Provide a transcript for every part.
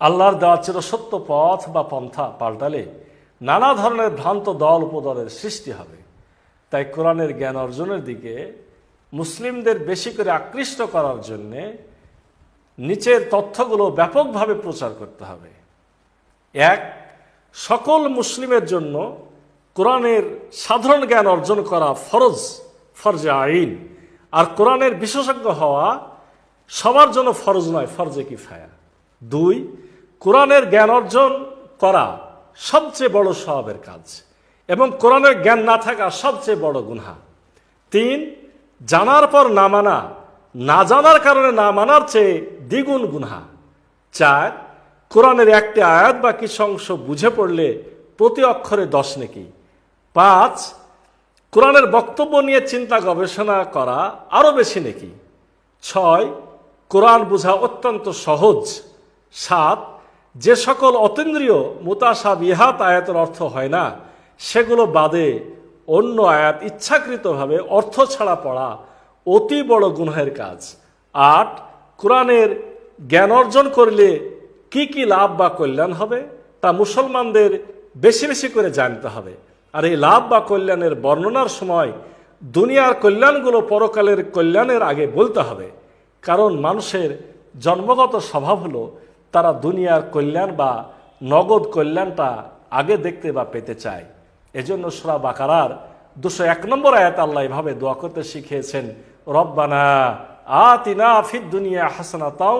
আল্লাহর দেওয়া চিরসত্য পথ বা পন্থা পাল্টালে নানা ধরনের ভ্রান্ত দল উপদলের সৃষ্টি হবে। তাই কোরআনের জ্ঞান অর্জনের দিকে মুসলিমদের বেশি করে আকৃষ্ট করার জন্যে নিচের তথ্যগুলো ব্যাপকভাবে প্রচার করতে হবে। এক, সকল মুসলিমের জন্য কোরআনের সাধারণ জ্ঞান অর্জন করা ফরজ, ফরজে আইন। আর কোরআনের বিশেষজ্ঞ হওয়া সবার জন্য ফরজ নয়, ফরজে কিফায়া। দুই, কোরআনের জ্ঞান অর্জন করা সবচেয়ে বড় স্বভাবের কাজ এবং কোরআনের জ্ঞান না থাকা সবচেয়ে বড় গুনহা। তিন, জানার পর না মানা, না জানার কারণে না মানার চেয়ে দ্বিগুণ গুনহা। চার, কোরআনের একটি আয়াত বা কিছু অংশ বুঝে পড়লে প্রতি অক্ষরে দশ নেকি। পাঁচ, কোরআনের বক্তব্য নিয়ে চিন্তা গবেষণা করা আরও বেশি নেকি। ছয়, কোরআন বোঝা অত্যন্ত সহজ সাত, যে সকল অতীন্দ্রিয় মোতাসা বিহাত আয়াতের অর্থ হয় না, সেগুলো বাদে অন্য আয়াত ইচ্ছাকৃতভাবে অর্থ ছাড়া পড়া অতি বড় গুনহের কাজ। আট, কোরআনের জ্ঞান অর্জন করলে কি কি লাভ বা কল্যাণ হবে, তা মুসলমানদের বেশি বেশি করে জানতে হবে। আর এই লাভ বা কল্যাণের বর্ণনার সময় দুনিয়ার কল্যাণগুলো পরকালের কল্যাণের আগে বলতে হবে। কারণ মানুষের জন্মগত স্বভাব হলো তারা দুনিয়ার কল্যাণ বা নগদ কল্যাণটা আগে দেখতে বা পেতে চায়। এজন্য সুরা বাকারার দুশো এক নম্বর আয়াত আল্লাহ এভাবে দোয়া করতে শিখিয়েছেন, রব্বানা আতিনা ফিদ দুনিয়া হাসানা তাও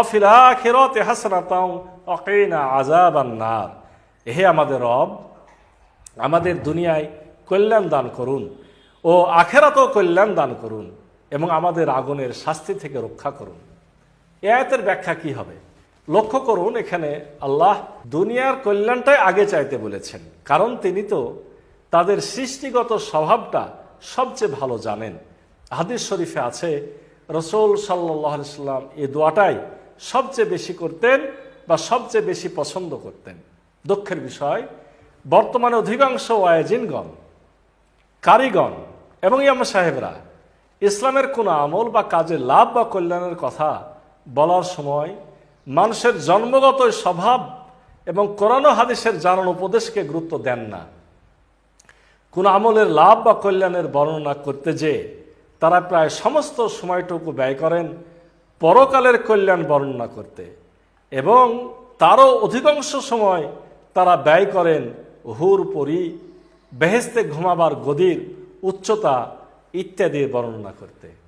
অফিল আখিরাতে হাসানা তাও অকিনা আজাবান্নার হে আমাদের রব আমাদের দুনিয়ায় কল্যাণ দান করুন ও আখেরাতেও কল্যাণ দান করুন এবং আমাদের আগুনের শাস্তি থেকে রক্ষা করুন। এ আয়াতের ব্যাখ্যা কি হবে? লক্ষ্য করুন, এখানে আল্লাহ দুনিয়ার কল্যাণটাই আগে চাইতে বলেছেন। কারণ তিনি তো তাদের সৃষ্টিগত স্বভাবটা সবচেয়ে ভালো জানেন। হাদিস শরীফে আছে, রসুল সাল্লাম এই দোয়াটাই সবচেয়ে বেশি করতেন বা সবচেয়ে বেশি পছন্দ করতেন। দুঃখের বিষয়, বর্তমানে অধিকাংশ ওয়াজিনগণ, কারিগণ এবং ইয়াম সাহেবরা ইসলামের কোনো আমল বা কাজের লাভ বা কল্যাণের কথা বলার সময় মানুষের জন্মগত স্বভাব এবং কোরআন হাদিসের জানান উপদেশকে গুরুত্ব দেন না। কোন আমলের লাভ বা কল্যাণের বর্ণনা করতে যে তারা প্রায় সমস্ত সময়টুকু ব্যয় করেন পরকালের কল্যাণ বর্ণনা করতে এবং তারও অধিকাংশ সময় তারা ব্যয় করেন হুর, পরি বেহেস্তে ঘুমাবার গদির, উচ্চতা ইত্যাদির বর্ণনা করতে।